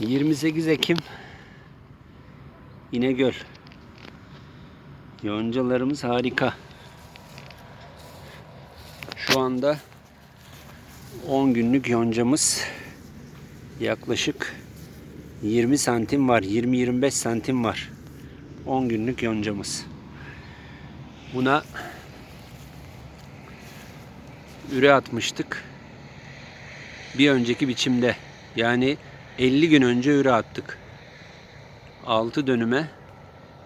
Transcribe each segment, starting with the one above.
28 Ekim İnegöl. Yoncalarımız harika. Şu anda 10 günlük yoncamız yaklaşık 20 santim var. 20-25 santim var. 10 günlük yoncamız. Buna üre atmıştık. Bir önceki biçimde. Yani 50 gün önce üre attık. 6 dönüme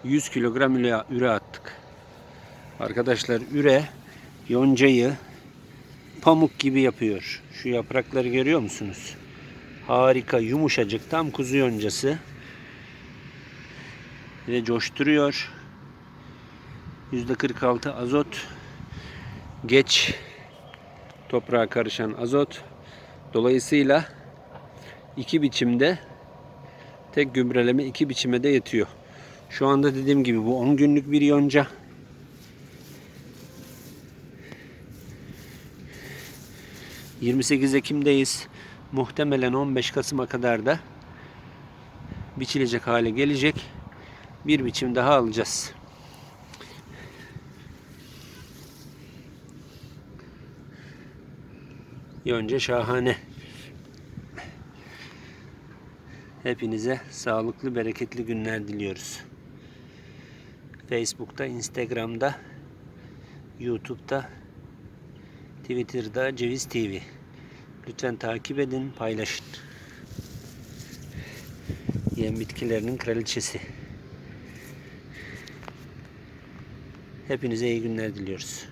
100 kilogram üre, attık. Arkadaşlar üre yoncayı pamuk gibi yapıyor. Şu yaprakları görüyor musunuz? Harika, yumuşacık, tam kuzu yoncası. Ve coşturuyor. %46 azot. Geç toprağa karışan azot. Dolayısıyla iki biçimde tek gübreleme iki biçime de yetiyor. Şu anda dediğim gibi bu 10 günlük bir yonca. ...28 Ekim'deyiz. Muhtemelen 15 Kasım'a kadar da... ...biçilecek hale gelecek. Bir biçim daha alacağız. Yonca şahane. Hepinize sağlıklı, bereketli günler diliyoruz. Facebook'ta, Instagram'da, YouTube'da, Twitter'da Ceviz TV. Lütfen takip edin, paylaşın. Yem bitkilerinin kraliçesi. Hepinize iyi günler diliyoruz.